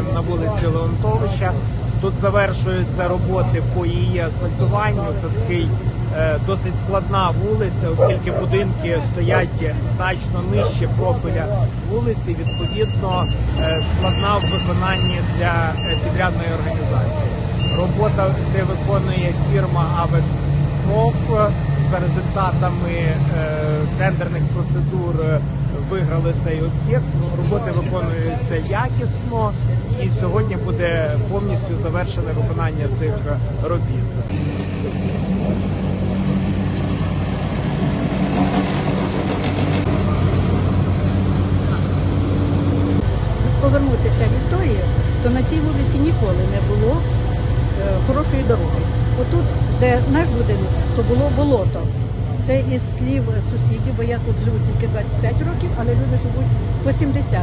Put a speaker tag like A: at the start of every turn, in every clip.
A: вулиці Леонтовича. Тут завершуються роботи по її асфальтуванню. Це такий е, досить складна вулиця, оскільки будинки стоять значно нижче профіля вулиці. Відповідно, е, складна в виконанні для е, підрядної організації. Робота, де виконує фірма Avex Prof. За результатами е, тендерних процедур виграли цей об'єкт. Роботи виконуються якісно, і сьогодні буде повністю завершене виконання цих робіт.
B: повернутися в історію, то на цій вулиці ніколи не було е, хорошої дороги. Отут, де наш будинок, то було болото. Це із слів сусідів, бо я тут живу тільки 25 років, але люди живуть по 70.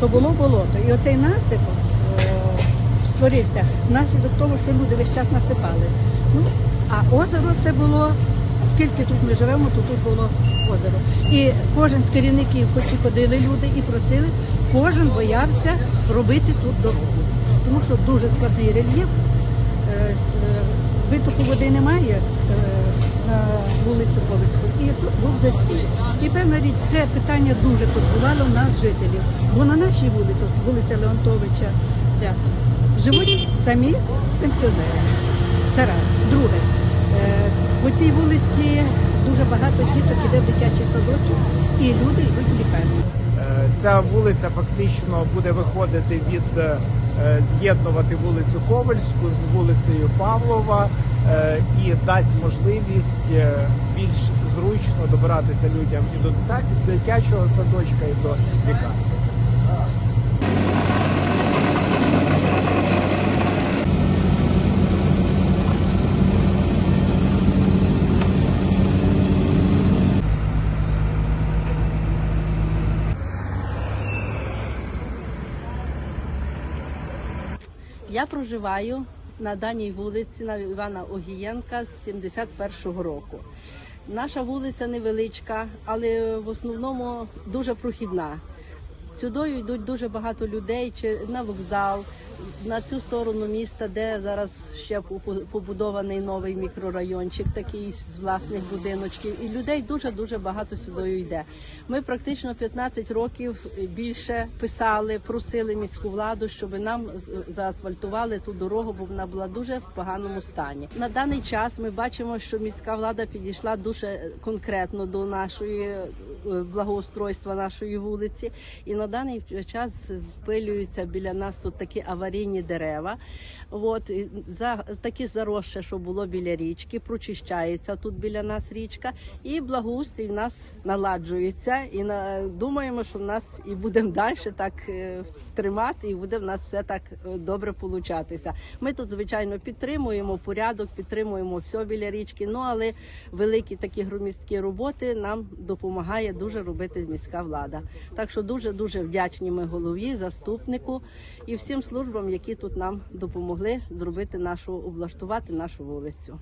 B: То було болото. І оцей насип е, створився внаслідок того, що люди весь час насипали. Ну, а озеро це було, скільки тут ми живемо, то тут було озеро. І кожен з керівників, хоч і ходили люди і просили, кожен боявся робити тут дорогу. Тому що дуже складний рельєф, е, е, витоку води немає е, на вулицю Ковицьку, і тут був засій. І певна річ, це питання дуже турбувало нас, жителів. Бо на нашій вулиці, вулиця Леонтовича, ця, живуть самі пенсіонери. Це раз. Друге, е, по цій вулиці дуже багато діток іде в дитячий садочок, і люди йдуть в лікарню.
A: Е, Ця вулиця фактично буде виходити від з'єднувати вулицю Ковальську з вулицею Павлова е, і дасть можливість е, більш зручно добиратися людям і до дитячого садочка, і до лікарні.
C: Я проживаю на даній вулиці на Івана Огієнка з 71-го року. Наша вулиця невеличка, але в основному дуже прохідна. Сюди йдуть дуже багато людей чи на вокзал, на цю сторону міста, де зараз ще побудований новий мікрорайончик, такий з власних будиночків. І людей дуже дуже багато сюди йде. Ми практично 15 років більше писали, просили міську владу, щоб нам заасфальтували ту дорогу, бо вона була дуже в поганому стані. На даний час ми бачимо, що міська влада підійшла дуже конкретно до нашої е, благоустройства нашої вулиці. І на даний час спилюються біля нас тут такі аварійні дерева. От за такі заросше, що було біля річки, прочищається тут біля нас річка, і благоустрій в нас наладжується. І на думаємо, що в нас і будемо далі так е, тримати, і буде в нас все так е, добре получатися. Ми тут звичайно підтримуємо порядок, підтримуємо все біля річки. Ну але великі такі громісткі роботи нам допомагає дуже робити міська влада. Так що дуже дуже вдячні ми голові, заступнику і всім службам, які тут нам допомогли зробити нашу облаштувати нашу вулицю.